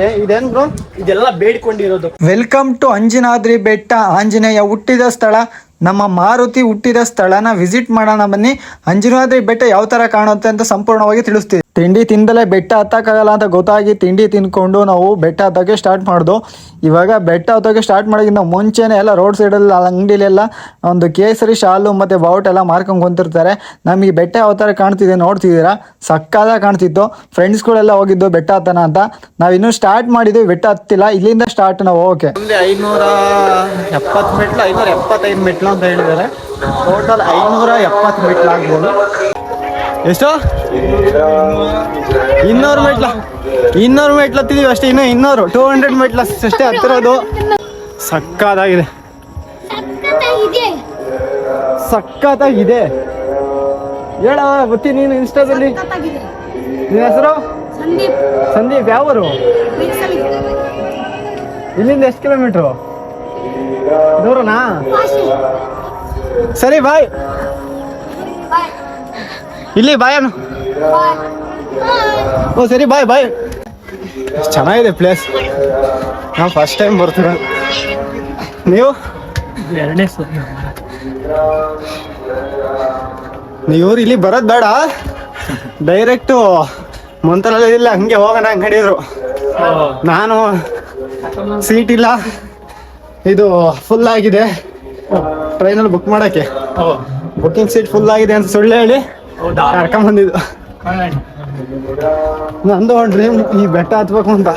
ಇದೆ, ಇದೇನ್ ಬ್ರೋ ಇದೆಲ್ಲ ಬೇಡ್ಕೊಂಡಿರೋದು. ವೆಲ್ಕಮ್ ಟು ಅಂಜನಾದ್ರಿ ಬೆಟ್ಟ. ಆಂಜನೇಯ ಹುಟ್ಟಿದ ಸ್ಥಳ. ನಮ್ಮ ಮಾರುತಿ ಹುಟ್ಟಿದ ಸ್ಥಳನ ವಿಸಿಟ್ ಮಾಡೋಣ ಬನ್ನಿ. ಅಂಜನಾದ್ರಿ ಬೆಟ್ಟ ಯಾವ ತರ ಕಾಣುತ್ತೆ ಅಂತ ಸಂಪೂರ್ಣವಾಗಿ ತಿಳಿಸ್ತೀವಿ. ತಿಂಡಿ ತಿಂದಲೇ ಬೆಟ್ಟ ಹತ್ತಕ್ಕಾಗಲ್ಲ ಅಂತ ಗೊತ್ತಾಗಿ ತಿಂಡಿ ತಿನ್ಕೊಂಡು ನಾವು ಬೆಟ್ಟ ಹತ್ತಕ್ಕೆ ಸ್ಟಾರ್ಟ್ ಮಾಡ್ದು. ಇವಾಗ ಬೆಟ್ಟ ಹತ್ತೋಕ್ಕೆ ಸ್ಟಾರ್ಟ್ ಮಾಡೋಕ್ಕಿಂತ ಮುಂಚೆನೆ ಎಲ್ಲ ರೋಡ್ ಸೈಡಲ್ಲಿ ಅಂಗಡಿಲೆಲ್ಲ ಒಂದು ಕೇಸರಿ ಶಾಲು ಮತ್ತು ಬೌಟ್ ಎಲ್ಲ ಮಾರ್ಕೊಂಡು ಕುಂತಿರ್ತಾರೆ. ನಮಗೆ ಬೆಟ್ಟ ಯಾವ ಥರ ಕಾಣ್ತಿದೆ ನೋಡ್ತಿದ್ದೀರಾ? ಸಕ್ಕಾದ ಕಾಣ್ತಿತ್ತು. ಫ್ರೆಂಡ್ಸ್ಗಳೆಲ್ಲ ಹೋಗಿದ್ದು ಬೆಟ್ಟ ಹತ್ತನ ಅಂತ. ನಾವು ಇನ್ನೂ ಸ್ಟಾರ್ಟ್ ಮಾಡಿದ್ವಿ, ಬೆಟ್ಟ ಹತ್ತಿಲ್ಲ. ಇಲ್ಲಿಂದ ಸ್ಟಾರ್ಟ್ ನಾವು ಓಕೆ ಐನೂರ ಎಪ್ಪತ್ತು ಮೆಟ್ಲು ಐನೂರ ಎಪ್ಪತ್ತೈದು ಮೆಟ್ಲು ಅಂತ ಹೇಳಿದ್ದಾರೆ. ಟೋಟಲ್ ಐನೂರ ಎಪ್ಪತ್ತು ಮೆಟ್ಲು ಆಗ್ಬೋದು. ಎಷ್ಟು? ಇನ್ನೂರು ಮೆಟ್ಲ. ಇನ್ನೂರು ಮೆಟ್ಲು ಹತ್ತಿದೀವಿ ಅಷ್ಟೇ ಇನ್ನೂ ಇನ್ನೂರು. ಟೂ ಹಂಡ್ರೆಡ್ ಮೆಟ್ಲ ಅಷ್ಟೇ ಹತ್ತಿರೋದು. ಸಕ್ಕತ್ತಾಗಿದೆ ಸಕ್ಕತ್ತಾಗಿದೆ ಹೇಳ ಗೊತ್ತಿ ನೀನು ಇನ್ಸ್ಟಾದಲ್ಲಿ ನಿನ್ನ ಹೆಸರು? ಸಂದೀಪ್. ಯಾವರು ಇಲ್ಲಿಂದ ಎಷ್ಟು ಕಿಲೋಮೀಟ್ರು? ದೂರನಾ? ಸರಿ ಬಾಯ್ ಇಲ್ಲಿ ಬಾಯ್ ಓ ಸರಿ ಬಾಯ್ ಬಾಯ್. ಚೆನ್ನಾಗಿದೆ ಪ್ಲೇಸ್ ನಾವು ಫಸ್ಟ್ ಟೈಮ್ ಬರ್ತೀರ ನೀವು? ಎರಡನೇ ಸರ್ ನೀವು ಇಲ್ಲಿ ಬರೋದು ಬೇಡ. ಡೈರೆಕ್ಟು ಇಲ್ಲ ಹಂಗೆ ಹೋಗೋಣ ಹಂಗೆ ಅಂಗಡಿದ್ರು ನಾನು ಸೀಟ್ ಇಲ್ಲ. ಇದು ಫುಲ್ ಆಗಿದೆ. ಟ್ರೈನಲ್ಲಿ ಬುಕ್ ಮಾಡೋಕ್ಕೆ. ಬುಕಿಂಗ್ ಸೀಟ್ ಫುಲ್ ಆಗಿದೆ ಅಂತ ಸುಳ್ಳು ಹೇಳಿ. ಹೌದಾ? ಕರ್ಕೊಂಬಂದಿದ್ದು. ನಂದು ಒಂದು ಡ್ರೀಮ್ ಈ ಬೆಟ್ಟ ಹತ್ಬೇಕು ಅಂತ.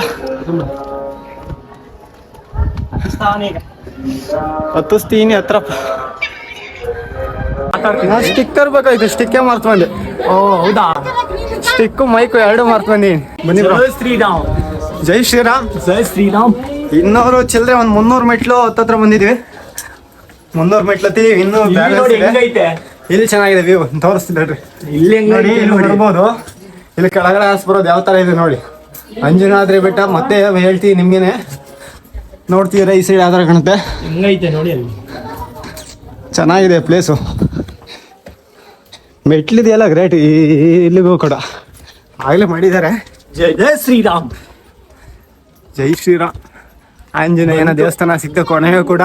ಹತ್ತಿಸ್ತೀನಿ ಹತ್ರ. ನಾ ಸ್ಟಿಕ್ಕರ್ ಬೇಕಾಯ್ತು ಸ್ಟಿಕ್ಕೇ ಮರ್ತು ಬಂದೆ ಓ ಹೌದಾ? ಸ್ಟಿಕ್ಕು ಮೈಕು ಎರಡು ಮರ್ತು ಬಂದೀನಿ ಬನ್ನಿ ಶ್ರೀರಾಮ್. ಜೈ ಶ್ರೀರಾಮ್. ಜೈ ಶ್ರೀರಾಮ್. ಇನ್ನೂರು ಚಿಲ್ಲರೆ ಒಂದು ಮುನ್ನೂರು ಮೆಟ್ಲು ಹತ್ತತ್ರ ಬಂದಿದ್ವಿ. ಮುನ್ನೂರು ಮೆಟ್ಲು ಹತ್ತಿದೀವಿ ಇನ್ನೂ ಬ್ಯಾಲೆನ್ಸ್ ಇದೆ. ಇಲ್ಲಿ ಚೆನ್ನಾಗಿದೆ ವ್ಯೂ ತೋರಿಸ್ತಿದ್ರಿ ಇಲ್ಲಿ ನೋಡಿ ಇಲ್ಲಿ ನೋಡಿ. ನೋಡ್ಬೋದು. ಇಲ್ಲಿ ಕೆಳಗಡೆ ಹಾಸ್ ಬರೋದು ಯಾವ ತರ ಇದೆ ನೋಡಿ. ಅಂಜನಾದ್ರಿ ಬೆಟ್ಟ ಮತ್ತೆ ಹೇಳ್ತೀವಿ ನಿಮ್ಗೇನೆ. ನೋಡ್ತೀರಾ ಈ ಸೈಡ್ ಯಾವ್ದಾರ ಕಣತೆ ಕಾಣುತ್ತೆ? ಹೆಂಗೈತೆ ನೋಡಿ ಅಲ್ಲಿ. ಚೆನ್ನಾಗಿದೆ ಪ್ಲೇಸು ಮೆಟ್ಲಿದೆಯಲ್ಲ ಗ್ರೇಟ್ ಇಲ್ಲಿಗೂ ಕೂಡ. ಆಗ್ಲೇ ಮಾಡಿದ್ದಾರೆ. ಜೈ ಜೈ ಶ್ರೀರಾಮ್. ಜೈ ಶ್ರೀರಾಮ್. ಆಂಜನೇಯನ ದೇವಸ್ಥಾನ ಸಿಕ್ಕ ಕೊನೆಗೂ ಕೂಡ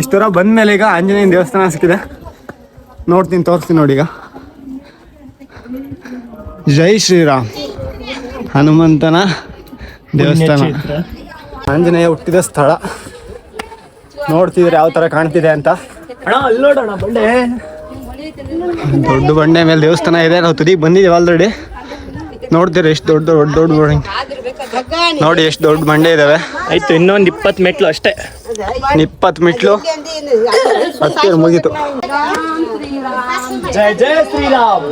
ಇಷ್ಟರ ಬಂದ ಬಂದ್ಮೇಲೆ ಈಗ ಆಂಜನೇಯನ ದೇವಸ್ಥಾನ ಸಿಕ್ಕಿದೆ. ನೋಡ್ತೀನಿ ತೋರಿಸ್ತೀನಿ ನೋಡಿ ಈಗ. ಜೈ ಶ್ರೀರಾಮ್. ಹನುಮಂತನ ದೇವಸ್ಥಾನ. ಆಂಜನೇಯ ಹುಟ್ಟಿದ ಸ್ಥಳ. ನೋಡ್ತಿದ್ರೆ ಯಾವ ತರ ಕಾಣ್ತಿದೆ ಅಂತ. ಬಂಡೆ ದೊಡ್ಡ ಬಂಡೆ ಮೇಲೆ ದೇವಸ್ಥಾನ ಇದೆ. ನಾವು ತುದಿಗೆ ಬಂದಿದ್ದೀವಿ ಆಲ್ರೆಡಿ ನೋಡ್ತೀರಿ ಎಷ್ಟು ದೊಡ್ಡ ದೊಡ್ಡ ದೊಡ್ಡ ನೋಡಿ ಎಷ್ಟು ದೊಡ್ಡ ಬಂಡೆ ಇದಾವೆ. ಆಯ್ತು ಇನ್ನೊಂದು ಇಪ್ಪತ್ತು ಮೆಟ್ಲು ಅಷ್ಟೇ. ಇಪ್ಪತ್ತು ಮೆಟ್ಲು. ಹತ್ತಿರ ಮುಗೀತು. ಜೈ ಜಯ ಶ್ರೀರಾಮ್.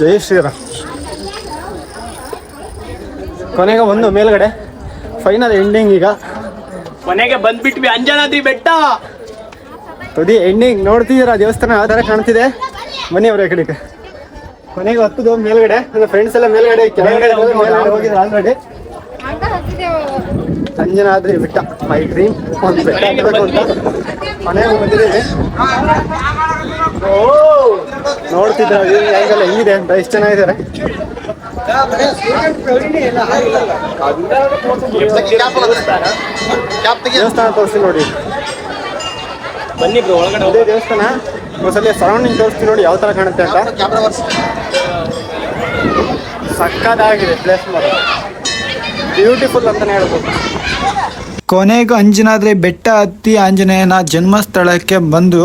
ಜೈ ಶ್ರೀರಾಮ್. ಕೊನೆಗೆ ಒಂದು ಮೇಲ್ಗಡೆ ಫೈನಲ್ ಎಂಡಿಂಗ್ ಈಗ. ಕೊನೆಗೆ ಬಂದ್ಬಿಟ್ವಿ ಅಂಜನಾದ್ರಿ ಬೆಟ್ಟ. ತುದಿ ಎಂಡಿಂಗ್ ನೋಡ್ತಿದ್ದೀರಾ ದೇವಸ್ಥಾನ ಯಾವ ಥರ ಕಾಣ್ತಿದೆ? ಬನ್ನಿ ಅವ್ರ ಕಡೆಗೆ. ಕೊನೆಗೆ ಹತ್ತದು ಮೇಲ್ಗಡೆ ನನ್ನ ಫ್ರೆಂಡ್ಸ್ ಎಲ್ಲ ಮೇಲ್ಗಡೆ ಕೆಳಗಡೆ ಹೋಗಿದ್ರು ಆಲ್ರೆಡಿ ಅಂಜನಾದ್ರಿ ಬೆಟ್ಟ ಮೈ ಡ್ರೀಮ್ ಒಂದು ಬೆಟ್ಟ ಹತ್ತಬೇಕು ಅಂತ ಮನೆಗೆ ಬಂದಿದ್ದೀವಿ ಓ ನೋಡ್ತಿದ್ರ ಹೆಂಗಲ್ಲ ಹೆಂಗಿದೆ ಅಂತ ಎಷ್ಟು ಚೆನ್ನಾಗಿದ್ದಾರೆ ದೇವಸ್ಥಾನ ತೋರಿಸ್ತೀನಿ ನೋಡಿ. ಬನ್ನಿ ಒಳಗಡೆ ದೇವಸ್ಥಾನ ಒಂದ್ಸಲ ಸರೌಂಡಿಂಗ್ ತೋರಿಸ್ತೀನಿ ನೋಡಿ ಯಾವ ಥರ ಕಾಣುತ್ತೆ ಅಂತ. ಸಕ್ಕದಾಗಿದೆ ಪ್ಲೇಸ್ ಮಾತ್ರ. ಬ್ಯೂಟಿಫುಲ್ ಅಂತಾನೆ ಹೇಳ್ಬೋದು. ಕೊನೆಗೂ ಅಂಜನಾದ್ರಿ ಬೆಟ್ಟ ಹತ್ತಿ ಆಂಜನೇಯನ ಜನ್ಮಸ್ಥಳಕ್ಕೆ ಬಂದು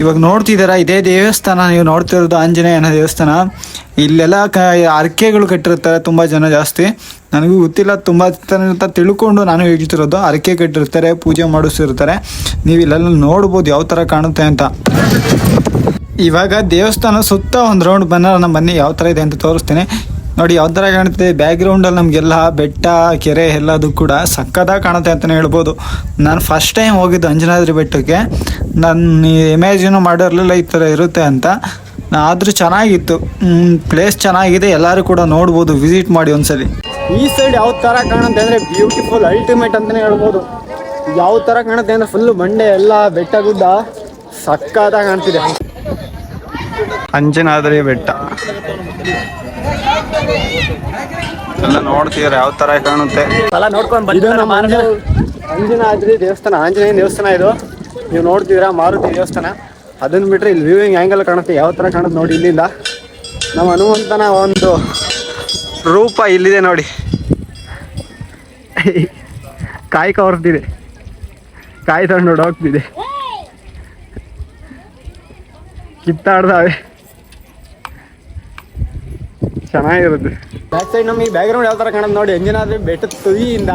ಇವಾಗ ನೋಡ್ತಿದ್ದೀರಾ? ಇದೇ ದೇವಸ್ಥಾನ, ನೀವು ನೋಡ್ತಿರೋದು ಆಂಜನೇಯನ ದೇವಸ್ಥಾನ. ಇಲ್ಲೆಲ್ಲ ಕ, ಅರಕೆಗಳು ಕಟ್ಟಿರ್ತಾರೆ ತುಂಬ ಜನ ಜಾಸ್ತಿ. ನನಗೂ ಗೊತ್ತಿಲ್ಲ, ತುಂಬ ಅಂತ ತಿಳ್ಕೊಂಡು ನಾನು ಹೇಳ್ತಿರೋದು ಅರಕೆ ಕಟ್ಟಿರ್ತಾರೆ ಪೂಜೆ ಮಾಡಿಸಿರ್ತಾರೆ ನೀವು ಇಲ್ಲೆಲ್ಲ ನೋಡ್ಬೋದು ಯಾವ ಥರ ಕಾಣುತ್ತೆ ಅಂತ. ಇವಾಗ ದೇವಸ್ಥಾನ ಸುತ್ತ ಒಂದು ರೌಂಡ್ ಬನ್ನಾರ ನಮ್ಮ ಬನ್ನಿ, ಯಾವ ಥರ ಇದೆ ಅಂತ ತೋರಿಸ್ತೀನಿ. ನೋಡಿ, ಯಾವ ಥರ ಕಾಣುತ್ತೆ? ಬ್ಯಾಕ್ಗ್ರೌಂಡಲ್ಲಿ ನಮಗೆಲ್ಲ ಬೆಟ್ಟ, ಕೆರೆ ಎಲ್ಲದೂ ಕೂಡ ಸಕ್ಕದಾಗಿ ಕಾಣುತ್ತೆ ಅಂತಲೇ ಹೇಳ್ಬೋದು. ನಾನು ಫಸ್ಟ್ ಟೈಮ್ ಹೋಗಿದ್ದು ಅಂಜನಾದ್ರಿ ಬೆಟ್ಟಕ್ಕೆ. ನಾನು ಇಮ್ಯಾಜಿನು ಮಾಡಿರಲಿಲ್ಲ ಈ ಥರ ಇರುತ್ತೆ ಅಂತ. ಆದರೂ ಚೆನ್ನಾಗಿತ್ತು. ಪ್ಲೇಸ್ ಚೆನ್ನಾಗಿದೆ. ಎಲ್ಲರೂ ಕೂಡ ನೋಡ್ಬೋದು ವಿಸಿಟ್ ಮಾಡಿ ಒಂದ್ಸಲಿ. ಈ ಸೈಡ್ ಯಾವ ಥರ ಕಾಣುತ್ತೆ ಅಂದರೆ ಬ್ಯೂಟಿಫುಲ್ ಅಲ್ಟಿಮೇಟ್ ಅಂತಲೇ ಹೇಳ್ಬೋದು. ಯಾವ ಥರ ಕಾಣುತ್ತೆ ಅಂದರೆ ಫುಲ್ಲು ಬಂಡೆ, ಎಲ್ಲ ಬೆಟ್ಟ ಗುಡ್ಡ ಸಕ್ಕದಾಗ ಕಾಣ್ತಿದೆ. ಅಂಜನಾದ್ರಿ ಬೆಟ್ಟ. ಎಲ್ಲ ನೋಡ್ತಿದ್ರೆ ಯಾವ ತರ ಕಾಣುತ್ತೆ. ಇದು ಬಂದು ನಮ್ಮ ಅಂಜನಾದ್ರಿ ದೇವಸ್ಥಾನ ಆಂಜನೇಯ ದೇವಸ್ಥಾನ ಇದು. ನೀವು ನೋಡ್ತಿದ್ದೀರಾ ಮಾರುತಿ ದೇವಸ್ಥಾನ. ಅದನ್ನ ಬಿಟ್ರೆ ಇಲ್ಲಿ ವ್ಯೂವಿಂಗ್ ಆಂಗಲ್ ಕಾಣುತ್ತೆ. ಯಾವ ಥರ ಕಾಣುತ್ತೆ ನೋಡಿ ಇಲ್ಲಿಂದ. ನಮ್ಮ ಹನುಮಂತನ ಒಂದು ರೂಪ ಇಲ್ಲಿದೆ ನೋಡಿ. ಕಾಯಿ ಕವರ್ತಿದೆ ಕಾಯಿ ತಗೊಂಡು ಹೋಗ್ತಿದೆ. ಕಿತ್ತಾಡ್ದಾವೆ. ಚೆನ್ನಾಗಿರುತ್ತೆ. ಬ್ಯಾಕ್ ಸೈಡ್ ನಮಗೆ ಬ್ಯಾಕ್ಗ್ರೌಂಡ್ ಯಾವ ಥರ ಕಾಣುತ್ತೆ ನೋಡಿ ಎಂಜಿನಾದ್ರಿ ಬೆಟ್ಟದ ತುದಿಯಿಂದ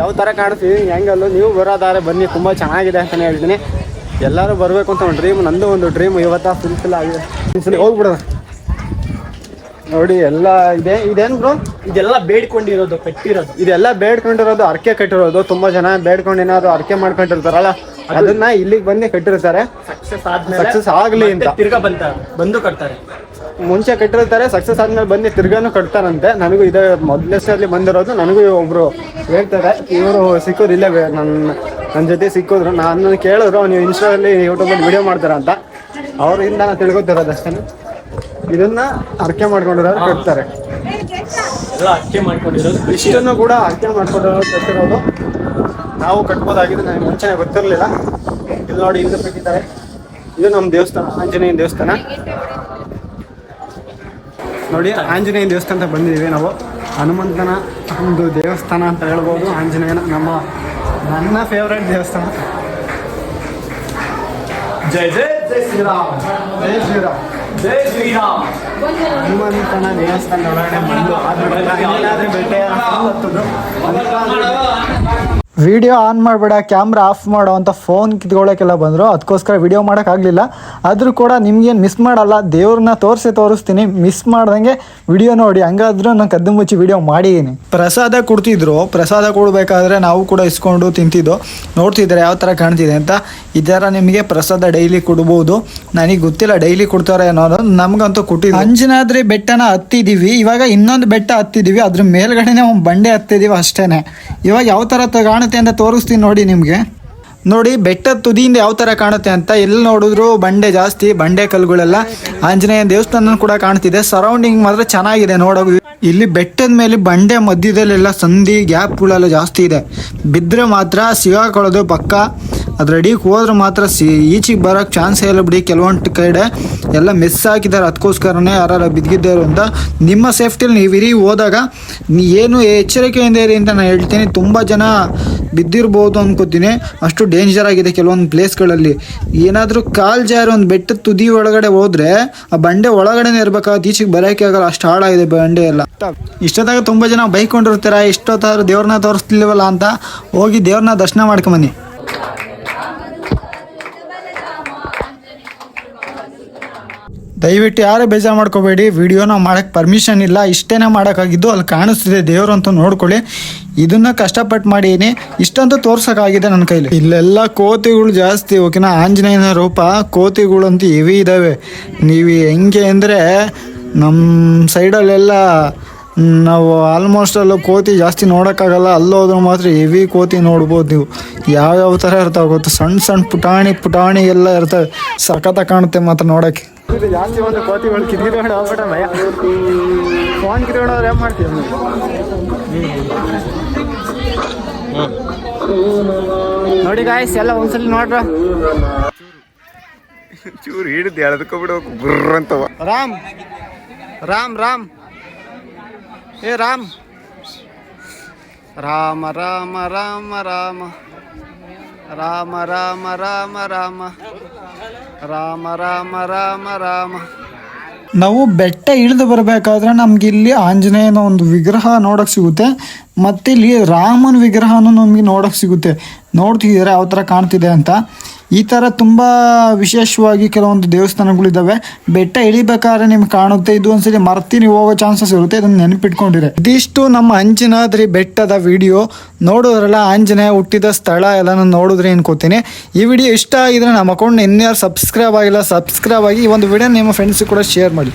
ಯಾವ ಥರ ಕಾಣಿಸ್ತೀವಿ ಹೆಂಗಲ್ಲು ನೀವು ಬರೋದಾರೆ ಬನ್ನಿ ತುಂಬ ಚೆನ್ನಾಗಿದೆ ಅಂತಲೇ ಹೇಳ್ತೀನಿ. ಎಲ್ಲರೂ ಬರಬೇಕು ಅಂತ ಒಂದು ಡ್ರೀಮ್ ನಂದು ಒಂದು ಡ್ರೀಮ್ ಇವತ್ತ ಫುಲ್ಫಿಲ್ ಆಗಿದೆ. ಹೋಗ್ಬಿಡೋದ ಹೋಗ್ಬಿಡೋಣ. ನೋಡಿ ಎಲ್ಲ ಇದೆ. ಇದೇನು ಬ್ರೋ ಇದೆಲ್ಲ ಬೇಡ್ಕೊಂಡಿರೋದು ಕಟ್ಟಿರೋದು. ಇದೆಲ್ಲ ಬೇಡ್ಕೊಂಡಿರೋದು ಅರ್ಕೆ ಕಟ್ಟಿರೋದು. ತುಂಬಾ ಜನ ಬೇಡ್ಕೊಂಡು ಏನಾದ್ರು ಅರ್ಕೆ ಮಾಡ್ಕೊಂಡಿರ್ತಾರಲ್ಲ ಅದನ್ನ ಇಲ್ಲಿಗೆ ಬಂದು ಕಟ್ಟಿರ್ತಾರೆ. ಸಕ್ಸಸ್ ಆದ್ಮೇಲೆ ಆಗ್ಲಿ ಅಂತ. ತಿರ್ಗ ತಿರ್ಗಾ ಬಂತ ಬಂದು ಕಟ್ತಾರೆ. ಮುಂಚೆ ಕಟ್ಟಿರ್ತಾರೆ ಸಕ್ಸಸ್ ಆದ್ಮೇಲೆ ಬಂದು ತಿರ್ಗಾನು ಕಟ್ತಾರಂತೆ. ನನಗೂ ಇದೇ ಮೊದಲನೇ ಬಂದಿರೋದು ನನಗೂ ಒಬ್ರು ಹೇಳ್ತಾರೆ ಇವರು ಸಿಕ್ಕೋದು ಇಲ್ಲೇ ನನ್ನ ನನ್ನ ಜೊತೆ ಸಿಕ್ಕಿದ್ರು. ನಾನು ಕೇಳಿದ್ರು ನೀವು ಇನ್ಸ್ಟಾದಲ್ಲಿ ಯೂಟ್ಯೂಬಲ್ಲಿ ವಿಡಿಯೋ ಮಾಡ್ತಾರ ಅಂತ. ಅವರಿಂದ ನಾನು ತಿಳ್ಕೊತಿರೋದು ಅಷ್ಟೇ ಇದನ್ನ ಅರ್ಕೆ ಮಾಡ್ಕೊಂಡಿರೋರು ಕಟ್ತಾರೆ. ಎಲ್ಲ ಮಾಡ್ಕೊಂಡಿರೋದು. ಇಷ್ಟನ್ನು ಕೂಡ ಅರ್ಕೆ ಮಾಡ್ಕೊಂಡಿರೋದು ಕಟ್ಟಿರೋದು ನಾವು ಕಟ್ಬೋದಾಗಿದೆ ನನಗೆ ಮುಂಚೆನೆ ಗೊತ್ತಿರಲಿಲ್ಲ. ಇಲ್ಲಿ ನೋಡಿ ಇದು ಕಟ್ಟಿದ್ದಾರೆ ಇದು ನಮ್ಮ ದೇವಸ್ಥಾನ ಆಂಜನೇಯನ ದೇವಸ್ಥಾನ. ನೋಡಿ ಆಂಜನೇಯನ ದೇವಸ್ಥಾನ ಅಂತ ಬಂದಿದ್ದೀವಿ ನಾವು. ಹನುಮಂತನ ಒಂದು ದೇವಸ್ಥಾನ ಅಂತ ಹೇಳ್ಬೋದು ಆಂಜನೇಯನ ನಮ್ಮ ನನ್ನ ಫೇವ್ರೆಟ್ ದೇವಸ್ಥಾನ. ಜೈ ಜೈ ಜೈ ಶ್ರೀರಾಮ್. ಜೈ ಶ್ರೀರಾಮ್. ಜೈ ಶ್ರೀರಾಮ್. ಹನುಮಂತನ ದೇವಸ್ಥಾನ ಒಳಗಡೆ ಬಂದು ಆದ್ರೆ ಬೆಟ್ಟ ಹತ್ತುದು ವಿಡಿಯೋ ಆನ್ ಮಾಡಬೇಡ ಕ್ಯಾಮ್ರಾ ಆಫ್ ಮಾಡೋ ಅಂತ ಫೋನ್ ಕಿತ್ಕೊಳ್ಳೋಕ್ಕೆಲ್ಲ ಬಂದರು. ಅದಕ್ಕೋಸ್ಕರ ವಿಡಿಯೋ ಮಾಡೋಕ್ಕಾಗಲಿಲ್ಲ ಆದರೂ ಕೂಡ ನಿಮಗೇನು ಮಿಸ್ ಮಾಡಲ್ಲ ದೇವ್ರನ್ನ ತೋರಿಸಿ ತೋರಿಸ್ತೀನಿ. ಮಿಸ್ ಮಾಡ್ದಂಗೆ ವಿಡಿಯೋ ನೋಡಿ. ಹಂಗಾದ್ರೂ ನಾನು ಕದ್ದು ಮುಚ್ಚಿ ವಿಡಿಯೋ ಮಾಡಿದ್ದೀನಿ ಪ್ರಸಾದ ಕೊಡ್ತಿದ್ರು. ಪ್ರಸಾದ ಕೊಡಬೇಕಾದ್ರೆ ನಾವು ಕೂಡ ಇಸ್ಕೊಂಡು ತಿಂತಿದ್ದು. ನೋಡ್ತಿದ್ದಾರೆ ಯಾವ ಥರ ಕಾಣ್ತಿದೆ ಅಂತ? ಈ ಥರ ನಿಮಗೆ ಪ್ರಸಾದ ಡೈಲಿ ಕೊಡ್ಬೋದು. ನನಗೆ ಗೊತ್ತಿಲ್ಲ ಡೈಲಿ ಕೊಡ್ತಾರೆ ಅನ್ನೋದು ನಮಗಂತೂ ಕೊಟ್ಟಿದ್ದು ಅಂಜನಾದ್ರಿ ಬೆಟ್ಟನ ಹತ್ತಿದ್ದೀವಿ ಇವಾಗ ಇನ್ನೊಂದು ಬೆಟ್ಟ ಹತ್ತಿದ್ದೀವಿ ಅದ್ರ ಮೇಲ್ಗಡೆನೆ ಒಂದು ಬಂಡೆ ಹತ್ತಿದ್ದೀವಿ ಅಷ್ಟೇ ಇವಾಗ ಯಾವ ಥರ ತ- ಕಾಣುತ್ತೆ ಅಂತ ತೋರಿಸ್ತೀನಿ ನೋಡಿ ನಿಮಗೆ. ನೋಡಿ ಬೆಟ್ಟದ ತುದಿಯಿಂದ ಯಾವ ಥರ ಕಾಣುತ್ತೆ ಅಂತ ಎಲ್ಲಿ ನೋಡಿದ್ರು ಬಂಡೆ ಜಾಸ್ತಿ, ಬಂಡೆ ಕಲ್ಲುಗಳೆಲ್ಲ. ಆಂಜನೇಯ ದೇವಸ್ಥಾನ ಕೂಡ ಕಾಣ್ತಿದೆ. ಸರೌಂಡಿಂಗ್ ಮಾತ್ರ ಚೆನ್ನಾಗಿದೆ ನೋಡೋದು ಇಲ್ಲಿ ಬೆಟ್ಟದ ಮೇಲೆ ಬಂಡೆ ಮಧ್ಯದಲ್ಲೆಲ್ಲ ಸಂಧಿ ಗ್ಯಾಪ್ಗಳೆಲ್ಲ ಜಾಸ್ತಿ ಇದೆ. ಬಿದ್ದರೆ ಮಾತ್ರ ಸಿಗಾಕೊಳ್ಳೋದು ಪಕ್ಕ. ಅದು ರೆಡಿಗೆ ಹೋದ್ರೆ ಮಾತ್ರ ಸಿ ಈಚಿಗೆ ಬರೋಕ್ಕೆ ಚಾನ್ಸೇ ಇಲ್ಲ ಬಿಡಿ. ಕೆಲವೊಂದು ಕಡೆ ಎಲ್ಲ ಮಿಸ್ ಹಾಕಿದ್ದಾರೆ ಅದಕ್ಕೋಸ್ಕರನೇ ಯಾರು ಬಿದ್ದಿದ್ದಾರೆ ಅಂತ ನಿಮ್ಮ ಸೇಫ್ಟಿಲಿ ನೀವು ಇರಿ. ಹೋದಾಗ ಏನು ಎಚ್ಚರಿಕೆಯಿಂದ ಇರಿ ಅಂತ ನಾನು ಹೇಳ್ತೀನಿ. ತುಂಬ ಜನ ಬಿದ್ದಿರ್ಬೋದು ಅಂದ್ಕೋತೀನಿ ಅಷ್ಟು ಡೇಂಜರ್ ಆಗಿದೆ ಕೆಲವೊಂದು ಪ್ಲೇಸ್ಗಳಲ್ಲಿ ಏನಾದರೂ ಕಾಲು ಜಾರಿ ಒಂದು ಬೆಟ್ಟದ ತುದಿ ಒಳಗಡೆ ಹೋದ್ರೆ ಆ ಬಂಡೆ ಒಳಗಡೆನೇ ಇರ್ಬೇಕಾಗುತ್ತೆ. ಈಚೆಗೆ ಬರೋಕ್ಕೆ ಆಗಲ್ಲ. ಅಷ್ಟು ಹಾಳಾಗಿದೆ ಬಂಡೆ ಎಲ್ಲ. ಇಷ್ಟೊತ್ತಾಗ ತುಂಬ ಜನ ಬೈಕೊಂಡಿರ್ತಾರೆ? ಇಷ್ಟೊತ್ತಾದ್ರೂ ದೇವ್ರನ್ನ ತೋರಿಸ್ತಿಲ್ವಲ್ಲ ಅಂತ ಹೋಗಿ ದೇವ್ರನ್ನ ದರ್ಶನ ಮಾಡ್ಕೊಂಬನ್ನಿ ದಯವಿಟ್ಟು ಯಾರೇ ಬೇಜಾರು ಮಾಡ್ಕೋಬೇಡಿ. ವಿಡಿಯೋನ ಮಾಡೋಕ್ಕೆ ಪರ್ಮಿಷನ್ ಇಲ್ಲ. ಇಷ್ಟೇ ಮಾಡೋಕ್ಕಾಗಿದ್ದು ಅಲ್ಲಿ ಕಾಣಿಸ್ತಿದೆ. ದೇವರು ಅಂತ ನೋಡ್ಕೊಳ್ಳಿ. ಇದನ್ನ ಕಷ್ಟಪಟ್ಟು ಮಾಡೀನಿ. ಇಷ್ಟಂತೂ ತೋರ್ಸೋಕ್ಕಾಗಿದೆ ನನ್ನ ಕೈಲಿ. ಇಲ್ಲೆಲ್ಲ ಕೋತಿಗಳು ಜಾಸ್ತಿ. ಓಕೆನಾ? ಆಂಜನೇಯನ ರೂಪ ಕೋತಿಗಳು ಅಂತ ಇವಿ ಇದ್ದಾವೆ ನೀವು ಹೆಂಗೆ ಅಂದರೆ ನಮ್ಮ ಸೈಡಲ್ಲೆಲ್ಲ ನಾವು ಆಲ್ಮೋಸ್ಟ್ ಅಲ್ಲೂ ಕೋತಿ ಜಾಸ್ತಿ ನೋಡೋಕ್ಕಾಗಲ್ಲ. ಅಲ್ಲೋದ್ರೆ ಮಾತ್ರ ಹೆವಿ ಕೋತಿ ನೋಡ್ಬೋದು ನೀವು. ಯಾವ್ಯಾವ ಥರ ಇರ್ತಾವೆ ಗೊತ್ತು? ಸಣ್ಣ ಸಣ್ಣ ಪುಟಾಣಿ ಪುಟಾಣಿ ಎಲ್ಲ ಇರ್ತವೆ. ಸಖತ್ತ ಕಾಣುತ್ತೆ ಮಾತ್ರ ನೋಡೋಕ್ಕೆ. ಇದು ಜಾಸ್ತಿ ಒಂದು ಕೋತಿಗಳು ಕಿತ್ಕೊಂಡು ಹೋಗ್ಬಿಟ್ರೆ ಭಯ. ಫೋನ್ ಕಿತ್ಕೊಂಡು ಹೋದ್ರೆ ಏನು ಮಾಡ್ತೀವಿ ನೋಡಿ ಗಾಯ್ಸ್ ಎಲ್ಲ ಒಂದ್ಸಲ ನೋಡ್ರ. ಚೂರು ಹಿಡಿದು ಎಳೆದ್ಕೊಬಿಡು ಗುರ್ರ ಅಂತವ. ರಾಮ್ ರಾಮ್ ರಾಮ್. ಏ ರಾಮ್. ರಾಮ ರಾಮ ರಾಮ ರಾಮ. ರಾಮ ರಾಮ ರಾಮ ರಾಮ. ರಾಮ ರಾಮ ರಾಮ ರಾಮ. ನಾವು ಬೆಟ್ಟ ಇಳಿದು ಬರಬೇಕಾದ್ರೆ ನಮ್ಗೆ ಇಲ್ಲಿ ಆಂಜನೇಯನ ಒಂದು ವಿಗ್ರಹ ನೋಡೋಕೆ ಸಿಗುತ್ತೆ, ಮತ್ತಿಲ್ಲಿ ರಾಮನ ವಿಗ್ರಹನೂ ನಮಗೆ ನೋಡೋಕೆ ಸಿಗುತ್ತೆ. ನೋಡ್ತಿದ್ದೀರಾ ಯಾವ ಥರ ಕಾಣ್ತಿದೆ ಅಂತ? ಈ ಥರ ತುಂಬ ವಿಶೇಷವಾಗಿ ಕೆಲವೊಂದು ದೇವಸ್ಥಾನಗಳಿದ್ದಾವೆ ಬೆಟ್ಟ ಇಳಿಬೇಕಾದ್ರೆ ನಿಮ್ಗೆ ಕಾಣುತ್ತೆ. ಇದು ಒಂದ್ಸರಿ ಮರ್ತಿ ನೀವು ಹೋಗೋ ಚಾನ್ಸಸ್ ಇರುತ್ತೆ. ಇದನ್ನ ನೆನಪಿಟ್ಕೊಂಡಿರಿ. ಇದಿಷ್ಟು ನಮ್ಮ ಅಂಜನಾದ್ರಿ ಬೆಟ್ಟದ ವಿಡಿಯೋ. ನೋಡೋದ್ರಲ್ಲ ಆಂಜನೇಯ ಹುಟ್ಟಿದ ಸ್ಥಳ ಎಲ್ಲ ನಾನು ನೋಡಿದ್ರೆ ಅನ್ಕೋತೀನಿ ಈ ವಿಡಿಯೋ ಇಷ್ಟ ಆಗಿದ್ರೆ ನಮ್ಮ ಅಕೌಂಟ್ ಇನ್ಯಾರು ಸಬ್ಸ್ಕ್ರೈಬ್ ಆಗಿಲ್ಲ, ಸಬ್ಸ್ಕ್ರೈಬ್ ಆಗಿ ಈ ಒಂದು ವಿಡಿಯೋ ನಿಮ್ಮ ಫ್ರೆಂಡ್ಸ್ ಕೂಡ ಶೇರ್ ಮಾಡಿ.